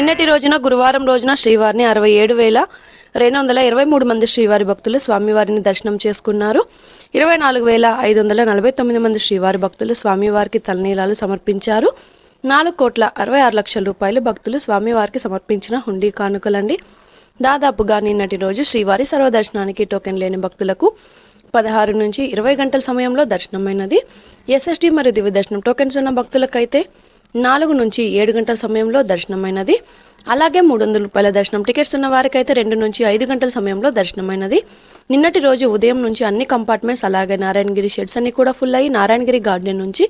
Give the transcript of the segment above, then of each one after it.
నిన్నటి రోజున గురువారం రోజున శ్రీవారిని అరవై ఏడు వేల రెండు వందల ఇరవై మూడు మంది శ్రీవారి భక్తులు స్వామివారిని దర్శనం చేసుకున్నారు. ఇరవై నాలుగు వేల ఐదు వందల నలభై తొమ్మిది మంది శ్రీవారి భక్తులు స్వామివారికి తలనీలాలు సమర్పించారు. నాలుగు కోట్ల అరవై ఆరు లక్షల రూపాయలు భక్తులు స్వామివారికి సమర్పించిన హుండీ కానుకలండి. దాదాపుగా నిన్నటి రోజు శ్రీవారి సర్వదర్శనానికి టోకెన్ లేని భక్తులకు పదహారు నుంచి ఇరవై గంటల సమయంలో దర్శనమైనది. ఎస్ఎస్డి మరియు దివ్య దర్శనం టోకెన్స్ ఉన్న భక్తులకైతే నాలుగు నుంచి ఏడు గంటల సమయంలో దర్శనమైనది. అలాగే మూడు వందల రూపాయల దర్శనం టికెట్స్ ఉన్న వారికైతే రెండు నుంచి ఐదు గంటల సమయంలో దర్శనమైనది. నిన్నటి రోజు ఉదయం నుంచి అన్ని కంపార్ట్మెంట్స్ అలాగే నారాయణగిరి షెడ్స్ అన్ని కూడా ఫుల్ అయ్యి నారాయణగిరి గార్డెన్ నుంచి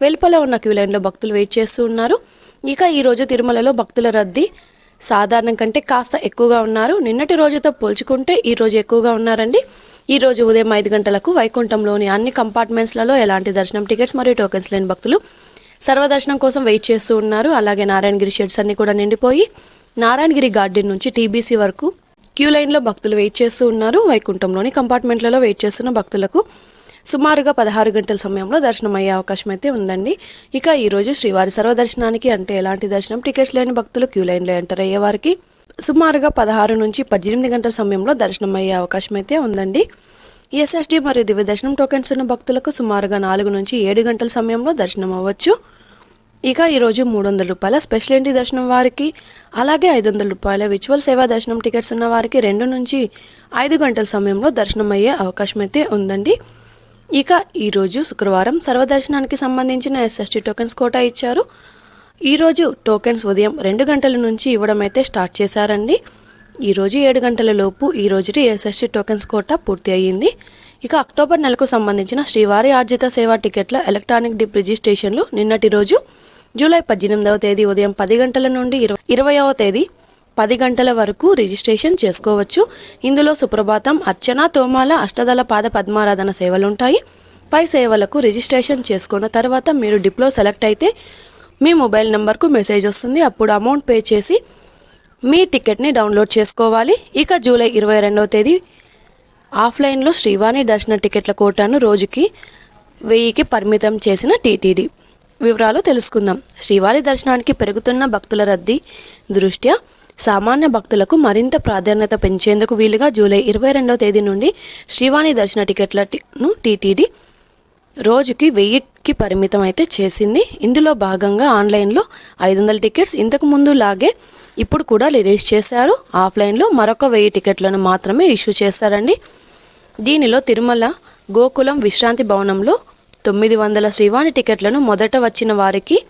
వెలుపల ఉన్న క్యూ లైన్లో భక్తులు వెయిట్ చేస్తూ ఉన్నారు. ఇక ఈరోజు తిరుమలలో భక్తుల రద్దీ సాధారణం కంటే కాస్త ఎక్కువగా ఉన్నారు. నిన్నటి రోజుతో పోల్చుకుంటే ఈరోజు ఎక్కువగా ఉన్నారండి. ఈ రోజు ఉదయం ఐదు గంటలకు వైకుంఠంలోని అన్ని కంపార్ట్మెంట్స్లలో ఎలాంటి దర్శనం టికెట్స్ మరియు టోకెన్స్ లేని భక్తులు సర్వదర్శనం కోసం వెయిట్ చేస్తూ ఉన్నారు. అలాగే నారాయణగిరి షెడ్స్ అన్ని కూడా నిండిపోయి నారాయణగిరి గార్డెన్ నుంచి టీబీసీ వరకు క్యూ లైన్లో భక్తులు వెయిట్ చేస్తూ ఉన్నారు. వైకుంఠంలోని కంపార్ట్మెంట్లలో వెయిట్ చేస్తున్న భక్తులకు సుమారుగా పదహారు గంటల సమయంలో దర్శనం అయ్యే అవకాశం అయితే ఉందండి. ఇక ఈరోజు శ్రీవారి సర్వదర్శనానికి అంటే ఎలాంటి దర్శనం టికెట్స్ లేని భక్తులు క్యూ లైన్లో ఎంటర్ అయ్యే వారికి సుమారుగా పదహారు నుంచి పద్దెనిమిది గంటల సమయంలో దర్శనం అయ్యే అవకాశం అయితే ఉందండి. ఎస్ఎస్డి మరియు దివ్య దర్శనం టోకెన్స్ ఉన్న భక్తులకు సుమారుగా నాలుగు నుంచి ఏడు గంటల సమయంలో దర్శనం అవ్వచ్చు. ఇక ఈరోజు మూడు వందల రూపాయల స్పెషల్ ఎంట్రీ దర్శనం వారికి అలాగే ఐదు వందల రూపాయల విచువల్ సేవా దర్శనం టికెట్స్ ఉన్న వారికి రెండు నుంచి ఐదు గంటల సమయంలో దర్శనం అయ్యే అవకాశం అయితే ఉందండి. ఇక ఈరోజు శుక్రవారం సర్వదర్శనానికి సంబంధించిన ఎస్ఎస్టీ టోకెన్స్ కోటా ఇచ్చారు. ఈరోజు టోకెన్స్ ఉదయం రెండు గంటల నుంచి ఇవ్వడం అయితే స్టార్ట్ చేశారండి. ఈరోజు ఏడు గంటల లోపు ఈ రోజుటి ఎస్ఎస్టీ టోకెన్స్ కోటా పూర్తి అయ్యింది. ఇక అక్టోబర్ నెలకు సంబంధించిన శ్రీవారి ఆర్జిత సేవా టికెట్ల ఎలక్ట్రానిక్ డిప్ రిజిస్ట్రేషన్లు నిన్నటి రోజు జూలై పద్దెనిమిదవ తేదీ ఉదయం పది గంటల నుండి ఇరవై ఇరవయవ తేదీ పది గంటల వరకు రిజిస్ట్రేషన్ చేసుకోవచ్చు. ఇందులో సుప్రభాతం అర్చన తోమాల అష్టదళ పాద పద్మారాధన సేవలుంటాయి. పై సేవలకు రిజిస్ట్రేషన్ చేసుకున్న తర్వాత మీరు డిప్లో సెలెక్ట్ అయితే మీ మొబైల్ నెంబర్కు మెసేజ్ వస్తుంది. అప్పుడు అమౌంట్ పే చేసి మీ టికెట్ని డౌన్లోడ్ చేసుకోవాలి. ఇక జూలై ఇరవై రెండవ తేదీ ఆఫ్లైన్లో శ్రీవాణి దర్శన టికెట్ల కోటాను రోజుకి వెయ్యికి పరిమితం చేసిన టీటీడీ. వివరాలు తెలుసుకుందాం. శ్రీవారి దర్శనానికి పెరుగుతున్న భక్తుల రద్దీ దృష్ట్యా సామాన్య భక్తులకు మరింత ప్రాధాన్యత పెంచేందుకు వీలుగా జూలై ఇరవై రెండవ తేదీ నుండి శ్రీవాణి దర్శన టికెట్లను టీటీడీ రోజుకి వెయ్యికి పరిమితం అయితే చేసింది. ఇందులో భాగంగా ఆన్లైన్లో ఐదు వందల టికెట్స్ ఇంతకు ముందు లాగే ఇప్పుడు కూడా రిలీజ్ చేశారు. ఆఫ్లైన్లో మరొక వెయ్యి టికెట్లను మాత్రమే ఇష్యూ చేస్తారండి దీనిలో తిరుమల గోకులం విశ్రాంతి భవనంలో తొమ్మిది వందల శ్రీవాణి టికెట్లను మొదట వచ్చిన వారికి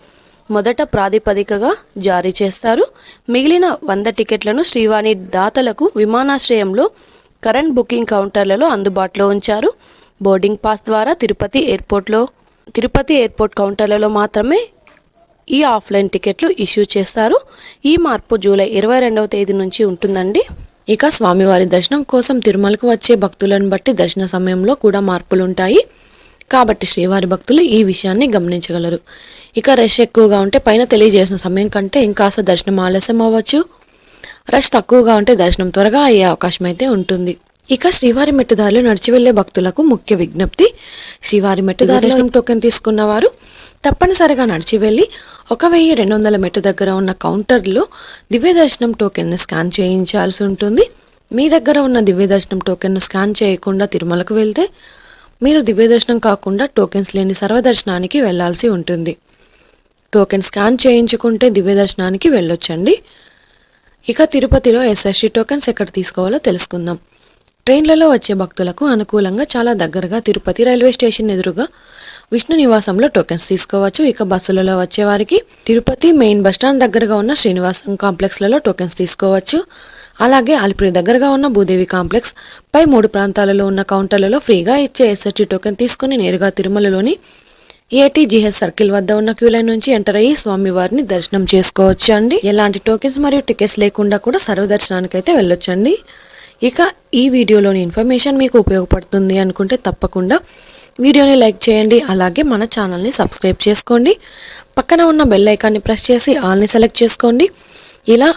మొదట ప్రాతిపదికగా జారీ చేస్తారు. మిగిలిన వంద టికెట్లను శ్రీవాణి దాతలకు విమానాశ్రయంలో కరెంట్ బుకింగ్ కౌంటర్లలో అందుబాటులో ఉంచారు. బోర్డింగ్ పాస్ ద్వారా తిరుపతి ఎయిర్పోర్ట్లో తిరుపతి ఎయిర్పోర్ట్ కౌంటర్లలో మాత్రమే ఈ ఆఫ్లైన్ టికెట్లు ఇష్యూ చేస్తారు ఈ మార్పు జూలై ఇరవై రెండవ తేదీ నుంచి ఉంటుందండి. ఇక స్వామివారి దర్శనం కోసం తిరుమలకు వచ్చే భక్తులను బట్టి దర్శన సమయంలో కూడా మార్పులు ఉంటాయి కాబట్టి శ్రీవారి భక్తులు ఈ విషయాన్ని గమనించగలరు. ఇక రష్ ఎక్కువగా ఉంటే పైన తెలియజేసిన సమయం కంటే ఇంకాస్త దర్శనం ఆలస్యం అవ్వచ్చు రష్ తక్కువగా ఉంటే దర్శనం త్వరగా అయ్యే అవకాశం అయితే ఉంటుంది. ఇక శ్రీవారి మెట్టుదారులు నడిచి వెళ్ళే భక్తులకు ముఖ్య విజ్ఞప్తి శ్రీవారి మెట్టుదారులు టోకెన్ తీసుకున్న వారు తప్పనిసరిగా నడిచి వెళ్ళి ఒక వెయ్యి రెండు వందల మెట్టు దగ్గర ఉన్న కౌంటర్లో దివ్య దర్శనం టోకెన్ను స్కాన్ చేయించాల్సి ఉంటుంది. మీ దగ్గర ఉన్న దివ్య దర్శనం టోకెన్ను స్కాన్ చేయకుండా తిరుమలకు వెళ్తే మీరు దివ్య దర్శనం కాకుండా టోకెన్స్ లేని సర్వదర్శనానికి వెళ్ళాల్సి ఉంటుంది. టోకెన్ స్కాన్ చేయించుకుంటే దివ్య దర్శనానికి వెళ్ళొచ్చండి. ఇక తిరుపతిలో ఎస్ఎస్సి టోకెన్స్ ఎక్కడ తీసుకోవాలో తెలుసుకుందాం. ట్రైన్లలో వచ్చే భక్తులకు అనుకూలంగా చాలా దగ్గరగా తిరుపతి రైల్వే స్టేషన్ ఎదురుగా విష్ణు నివాసంలో టోకెన్స్ తీసుకోవచ్చు. ఇక బస్సులలో వచ్చేవారికి తిరుపతి మెయిన్ బస్టాండ్ దగ్గరగా ఉన్న శ్రీనివాసం కాంప్లెక్స్లలో టోకెన్స్ తీసుకోవచ్చు. అలాగే అలిపిరి దగ్గరగా ఉన్న భూదేవి కాంప్లెక్స్ పై మూడు ప్రాంతాలలో ఉన్న కౌంటర్లలో ఫ్రీగా ఇచ్చే ఎస్ఎస్టీ టోకెన్ తీసుకుని నేరుగా తిరుమలలోని ఏటీజీహెచ్ సర్కిల్ వద్ద ఉన్న క్యూ లైన్ నుంచి ఎంటర్ అయ్యి స్వామివారిని దర్శనం చేసుకోవచ్చు అండి ఎలాంటి టోకెన్స్ మరియు టికెట్స్ లేకుండా కూడా సర్వదర్శనానికైతే అయితే వెళ్ళొచ్చండి. ఇక ఈ వీడియోలోని ఇన్ఫర్మేషన్ మీకు ఉపయోగపడుతుంది అనుకుంటే తప్పకుండా వీడియోని లైక్ చేయండి అలాగే మన ఛానల్ని సబ్స్క్రైబ్ చేసుకోండి. పక్కన ఉన్న బెల్ ఐకాన్ని ప్రెస్ చేసి ఆల్ని సెలెక్ట్ చేసుకోండి. ఇలా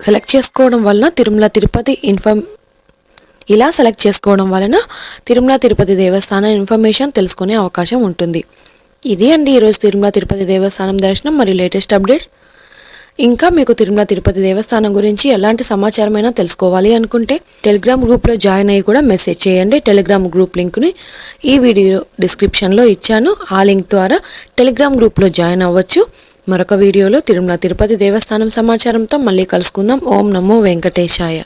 సెలెక్ట్ చేసుకోవడం వలన తిరుమల తిరుపతి ఇన్ఫర్మ్ ఇలా సెలెక్ట్ చేసుకోవడం వలన తిరుమల తిరుపతి దేవస్థానం ఇన్ఫర్మేషన్ తెలుసుకునే అవకాశం ఉంటుంది. ఇది అండి ఈరోజు తిరుమల తిరుపతి దేవస్థానం దర్శనం మరియు లేటెస్ట్ అప్డేట్స్ ఇంకా మీకు తిరుమల తిరుపతి దేవస్థానం గురించి ఎలాంటి సమాచారమైనా తెలుసుకోవాలి అనుకుంటే టెలిగ్రామ్ గ్రూప్లో జాయిన్ అయ్యి కూడా మెసేజ్ చేయండి. టెలిగ్రామ్ గ్రూప్ లింక్ని ఈ వీడియో డిస్క్రిప్షన్లో ఇచ్చాను. ఆ లింక్ ద్వారా టెలిగ్రామ్ గ్రూప్లో జాయిన్ అవ్వచ్చు. మరొక వీడియోలో తిరుమల తిరుపతి దేవస్థానం సమాచారంతో మళ్ళీ కలుసుకుందాం. ఓం నమో వెంకటేశాయ.